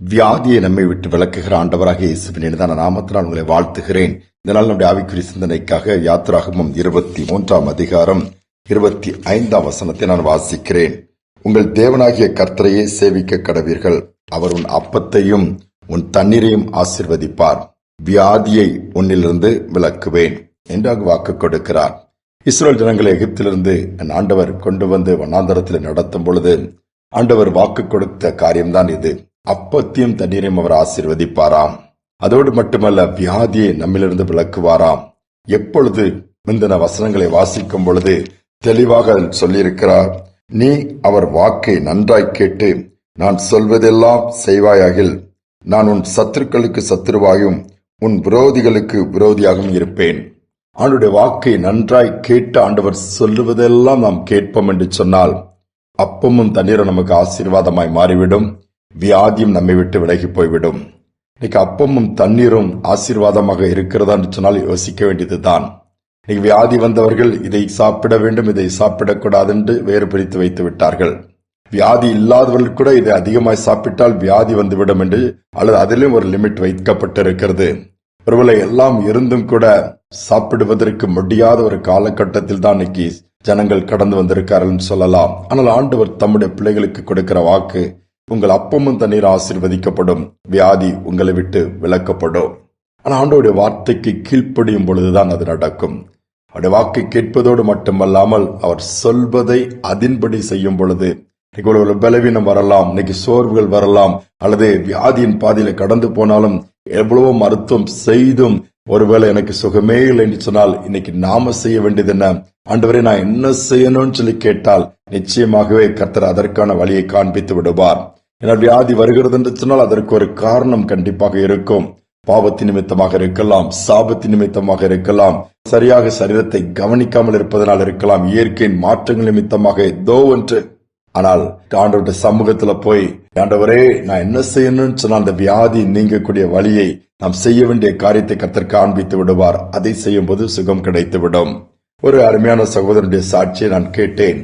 வியாதியை நம்மை விட்டு விளக்குகிற ஆண்டவராக இயேசுவின் இனிதான நாமத்தினால் உங்களை வாழ்த்துகிறேன். இதனால் நம்முடைய ஆவிக்குறி சிந்தனைக்காக யாத்திராகமும் இருபத்தி மூன்றாம் அதிகாரம் இருபத்தி ஐந்தாம் வசனத்தை நான் வாசிக்கிறேன். உங்கள் தேவனாகிய கர்த்தரையே சேவிக்க கடவீர்கள். அவர் உன் அப்பத்தையும் உன் தண்ணீரையும் ஆசிர்வதிப்பார். வியாதியை உன்னிலிருந்து விளக்குவேன் என்று வாக்கு கொடுக்கிறார். இஸ்ரேல் ஜனங்களை எகிப்திலிருந்து என் ஆண்டவர் கொண்டு வந்து வண்ணாந்தரத்தில் நடத்தும் பொழுது ஆண்டவர் வாக்கு கொடுத்த காரியம்தான் இது. அப்பத்தையும் தண்ணீரையும் அவர் ஆசீர்வதிப்பாராம். அதோடு மட்டுமல்ல வியாதியை நம்மிலிருந்து விளக்குவாராம். எப்பொழுது முந்தின வசனங்களை வாசிக்கும் பொழுது தெளிவாக சொல்லியிருக்கிறார் நீ அவர் வாக்கை நன்றாய் கேட்டு நான் சொல்வதெல்லாம் செய்வாயாகில் நான் உன் சத்துருக்களுக்கு சத்துருவாயும் உன் விரோதிகளுக்கு விரோதியாகவும் இருப்பேன். ஆண்டுடைய வாக்கை நன்றாய் கேட்டு ஆண்டவர் சொல்லுவதெல்லாம் நாம் கேட்போம் என்று சொன்னால் அப்பமும் தண்ணீரும் நமக்கு ஆசீர்வாதமாய் மாறிவிடும். வியாதியும் நம்மை விட்டு விலகி போய்விடும். இன்னைக்கு அப்பமும் தண்ணீரும் ஆசீர்வாதமாக இருக்கிறதா என்று சொன்னால் யோசிக்க வேண்டியதுதான். இன்னைக்கு வியாதி வந்தவர்கள் இதை சாப்பிட வேண்டும் இதை சாப்பிடக்கூடாது என்று வேறு பிரித்து வைத்து விட்டார்கள். வியாதி இல்லாதவர்கள் கூட இதை அதிகமாய் சாப்பிட்டால் வியாதி வந்துவிடும் என்று அல்லது அதிலும் ஒரு லிமிட் வைக்கப்பட்டிருக்கிறது. ஒருவேளை எல்லாம் இருந்தும் கூட சாப்பிடுவதற்கு முடியாத ஒரு காலகட்டத்தில் தான் இன்னைக்கு ஜனங்கள் கடந்து வந்திருக்கார்கள் சொல்லலாம். ஆனால் ஆண்டவர் தம்முடைய பிள்ளைகளுக்கு கொடுக்கிற வாக்கு உங்கள் அப்பமும் தண்ணீர் ஆசிர்வதிக்கப்படும். வியாதி உங்களை விட்டு விளக்கப்படும் ஆனால் ஆண்டோடைய வார்த்தைக்கு கீழ்ப்படியும் பொழுதுதான் அது நடக்கும். அவருடைய வாக்கை கேட்பதோடு மட்டுமல்லாமல் அவர் சொல்வதை அதின்படி செய்யும் பொழுது இன்னைக்கு ஒரு பலவீனம் வரலாம் இன்னைக்கு சோர்வுகள் வரலாம் அல்லது வியாதியின் பாதையில கடந்து போனாலும் எவ்வளவோ மருத்துவம் செய்தும் ஒருவேளை எனக்கு சுகமே இல்லை என்று சொன்னால் இன்னைக்கு நாம செய்ய வேண்டியது என்ன? ஆண்டவரை நான் என்ன செய்யணும்னு சொல்லி கேட்டால் நிச்சயமாகவே கர்த்தர் அதற்கான வழியை காண்பித்து விடுவார். ஏன்னா வியாதி வருகிறது என்று சொன்னால் அதற்கு ஒரு காரணம் கண்டிப்பாக இருக்கும். பாவத்தின் நிமித்தமாக இருக்கலாம் சாபத்தின் நிமித்தமாக இருக்கலாம் சரியாக சரீரத்தை கவனிக்காமல் இருப்பதனால் இருக்கலாம் இயற்கையின் மாற்றங்கள் நிமித்தமாக ஏதோ ஒன்று ஆனால் ஆண்டவருடைய சமூகத்துல போய் ஆண்டவரே நான் என்ன செய்யணும்னு சொன்னால் அந்த வியாதி நீங்கக்கூடிய வழியை நாம் செய்ய வேண்டிய காரியத்தை கத்தர் காண்பித்து விடுவார். அதை செய்யும் போது சுகம் கிடைத்து விடும் ஒரு அருமையான சகோதரனுடைய சாட்சியை நான் கேட்டேன்.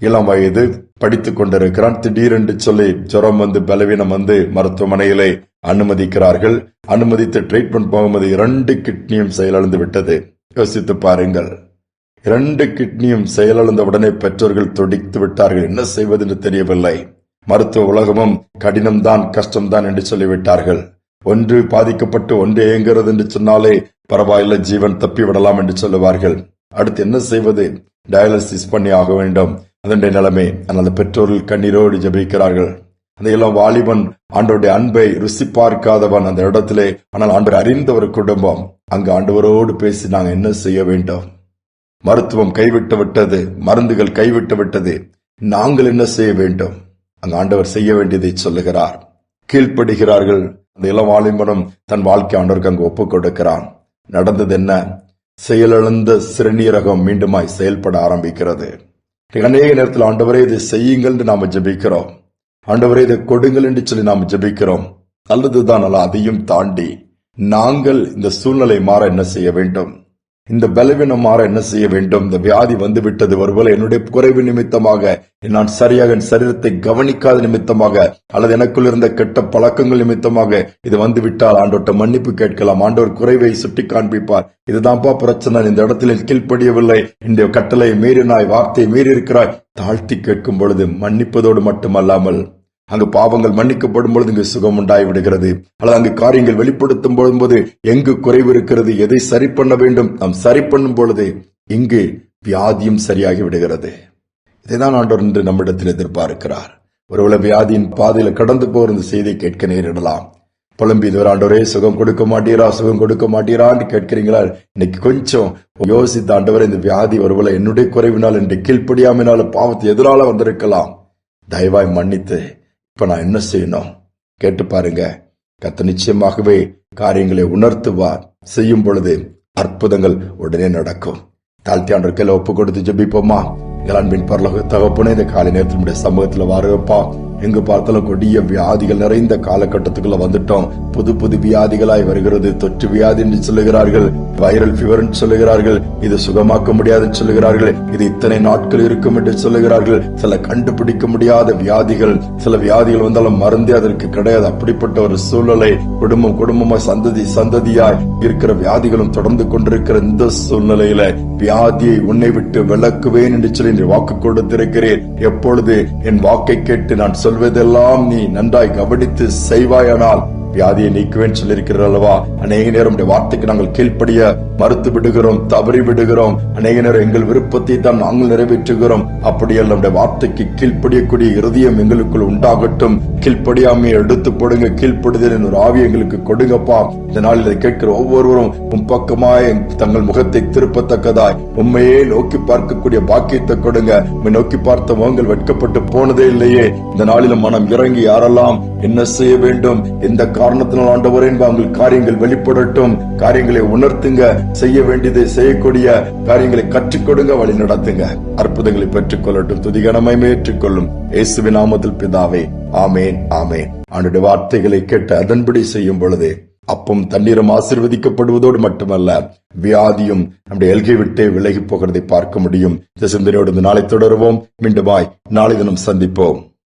இளம் வயது படித்துக் கொண்டிருக்கிறான். திடீரென்று சொல்லி ஜுரம் வந்து பலவீனம் வந்து மருத்துவமனையிலே அனுமதிக்கிறார்கள். அனுமதித்து ட்ரீட்மெண்ட் போகும்போது இரண்டு கிட்னியும் செயலிழந்து விட்டது. யோசித்து பாருங்கள். இரண்டு கிட்னியும் செயலிழந்த உடனே பெற்றோர்கள் துடித்து விட்டார்கள். என்ன செய்வது என்று தெரியவில்லை. மருத்துவ உலகமும் கடினம்தான் கஷ்டம்தான் என்று சொல்லிவிட்டார்கள். ஒன்று பாதிக்கப்பட்டு ஒன்று ஏங்குறது என்று சொன்னாலே பரவாயில்லை ஜீவன் தப்பி விடலாம் என்று சொல்லுவார்கள். அடுத்து என்ன செய்வது? டயாலிசிஸ் பண்ணி ஆக வேண்டும். அதனுடைய நிலைமை அதனால பெற்றோர்கள் கண்ணீரோடு ஜெபிக்கிறார்கள். அந்த இளம் வாலிபன் ஆண்டவருடைய அன்பை ருசி பார்க்காதவன் அந்த இடத்திலே ஆனால் ஆண்டவர் அறிந்த ஒரு குடும்பம். அங்கு ஆண்டவரோடு பேசி நாங்கள் என்ன செய்ய வேண்டும்? மருத்துவம் கைவிட்டு விட்டது மருந்துகள் கைவிட்டு விட்டது. நாங்கள் என்ன செய்ய வேண்டும்? அங்கு ஆண்டவர் செய்ய வேண்டியதை சொல்லுகிறார். கீழ்ப்படுகிறார்கள். அந்த இளம் தன் வாழ்க்கை ஆண்டவருக்கு அங்கு ஒப்புக் கொடுக்கிறான். நடந்தது என்ன? செயலிழந்த சிறுநீரகம் மீண்டுமாய் செயல்பட ஆரம்பிக்கிறது. அநேக நேரத்தில் ஆண்டவரே இதை செய்யுங்கள் என்று நாம ஜெபிக்கிறோம். ஆண்டவரே இதை கொடுங்கள் என்று சொல்லி நாம் ஜெபிக்கிறோம். நல்லதுதான் அல்ல அதையும் தாண்டி நாங்கள் இந்த சூழ்நிலை மாற என்ன செய்ய வேண்டும்? இந்த பலவீனம் மாற என்ன செய்ய வேண்டும்? இந்த வியாதி வந்துவிட்டது ஒருவேளை என்னுடைய குறைவு நிமித்தமாக நான் சரியாக என் சரீரத்தை கவனிக்காத நிமித்தமாக அல்லது எனக்குள் இருந்த கெட்ட பழக்கங்கள் நிமித்தமாக இது வந்துவிட்டால் ஆண்டோட்ட மன்னிப்பு கேட்கலாம். ஆண்டவர் குறைவை சுட்டி காண்பிப்பார் இதுதான்ப்பா பிரச்சனை. இந்த இடத்துல கீழ்ப்படியவில்லை. இந்த கட்டளை மீறினாய் வார்த்தையை மீறி இருக்கிறாய் தாழ்த்தி கேட்கும் பொழுது மன்னிப்பதோடு மட்டுமல்லாமல் அங்கு பாவங்கள் மன்னிக்கப்படும் பொழுது இங்கு சுகம் உண்டாய் விடுகிறது அல்லது அங்கு காரியங்கள் வெளிப்படுத்தும் பொழுது எங்கு குறைவு இருக்கிறது எதை சரி பண்ண வேண்டும் நாம் சரி பண்ணும் பொழுது இங்கு வியாதியும் சரியாகி விடுகிறது. இதைதான் ஆண்டவர் என்று நம்மிடத்தில் எதிர்பார்க்கிறார். ஒருவேளை வியாதியின் பாதையில கடந்து போகிற இந்த செய்தியை கேட்க நேரிடலாம். புலம்பி இதுவரை ஆண்டவரே சுகம் கொடுக்க மாட்டீரா சுகம் கொடுக்க மாட்டீரான்னு கேட்கிறீங்களா? இன்னைக்கு கொஞ்சம் யோசித்த ஆண்டவரே இந்த வியாதி ஒருவேளை என்னுடைய குறைவினால் என்று கீழ்ப்படியாமினால பாவத்தை எதிரால வந்திருக்கலாம். தயவாய் மன்னித்து இப்ப நான் என்ன செய்யணும்? கேட்டு பாருங்க. கத்த நிச்சயமாகவே காரியங்களை உணர்த்துவார். செய்யும் பொழுது அற்புதங்கள் உடனே நடக்கும். தாழ்த்தி ஆண்டர்களை ஒப்பு கொடுத்து ஜெபிப்போமா இளான்பின் பரலோக தகப்பனே இந்த காலை நேரத்தினுடைய சமூகத்துல சமூகத்தில் வாருப்பா எங்க பார்த்தாலும் கொடிய வியாதிகள் நிறைந்த காலகட்டத்துக்குள்ள வந்துட்டோம். புது புது வியாதிகளாய் வருகிறது. தொற்று வியாதி என்று சொல்லுகிறார்கள். வைரல் ஃபீவர் என்று சொல்லுகிறார்கள். இது சுகமாக்க முடியாதுன்னு சொல்லுகிறார்கள். இது இத்தனை நாட்கள் இருக்கும் என்று சொல்லுகிறார்கள். சில கண்டுபிடிக்க முடியாத வியாதிகள் சில வியாதிகள் வந்தாலும் மருந்தே அதற்கு கிடையாது. அப்படிப்பட்ட ஒரு சூழ்நிலை குடும்பம் குடும்பமா சந்ததி சந்ததியாய் இருக்கிற வியாதிகளும் தொடர்ந்து கொண்டிருக்கிற இந்த சூழ்நிலையில வியாதியை உன்னை விட்டு விளக்குவேன் என்று சொல்லி வாக்கு கொடுத்திருக்கிறேன். எப்பொழுது என் வாக்கை கேட்டு நான் சொல்வதெல்லாம் நீ நன்றாய் கவனித்து செய்வாயானால் வியாதியை நீக்குவேன் சொல்லியிருக்கிறார் அல்லவா அநேக நேரம் உடைய வார்த்தைக்கு நாங்கள் கீழ்ப்படிய மறுத்து விடுகிறோம் தவறி விடுகிறோம் அநேக நேரம் எங்கள் விருப்பத்தை தான் நாங்கள் நிறைவேற்றுகிறோம். அப்படியல்ல நம்முடைய வார்த்தைக்கு கீழ்ப்படியக்கூடிய இருதயம் எங்களுக்குள் உண்டாகட்டும். கீழ்ப்படியாமை எடுத்து போடுங்க கீழ்ப்படுதல் ஒரு ஆவி எங்களுக்கு கொடுங்கப்பா. இந்த இதை கேட்கிற ஒவ்வொருவரும் உன் பக்கமாய் தங்கள் முகத்தை திருப்பத்தக்கதாய் உண்மையே நோக்கி பார்க்கக்கூடிய பாக்கியத்தை கொடுங்க. உண்மை நோக்கி பார்த்த முகங்கள் வெட்கப்பட்டு போனதே இல்லையே. இந்த நாளிலும் மனம் இறங்கி யாரெல்லாம் என்ன செய்ய வேண்டும்? எந்த காரணத்தினால் ஆண்டவரே உங்கள் காரியங்கள் வெளிப்படட்டும். காரியங்களை உணர்த்துங்க. செய்ய வேண்டியதை செய்யக்கூடிய காரியங்களை கற்றுக் கொடுங்க வழி நடத்துங்க. அற்புதங்களை பெற்றுக் கொள்ளட்டும் ஏற்றுக்கொள்ளும். இயேசுவின் நாமத்தில் பிதாவே ஆமேன் ஆமேன். அவனுடைய வார்த்தைகளை கேட்டு அதன்படி செய்யும் பொழுது அப்பம் தண்ணீரும் ஆசிர்வதிக்கப்படுவதோடு மட்டுமல்ல வியாதியும் நம்முடைய எல்கை விட்டே விலகி போகிறதை பார்க்க முடியும். இந்த சிந்தனையோடு நாளை தொடருவோம். மீண்டுமாய் நாளை தினம் சந்திப்போம்.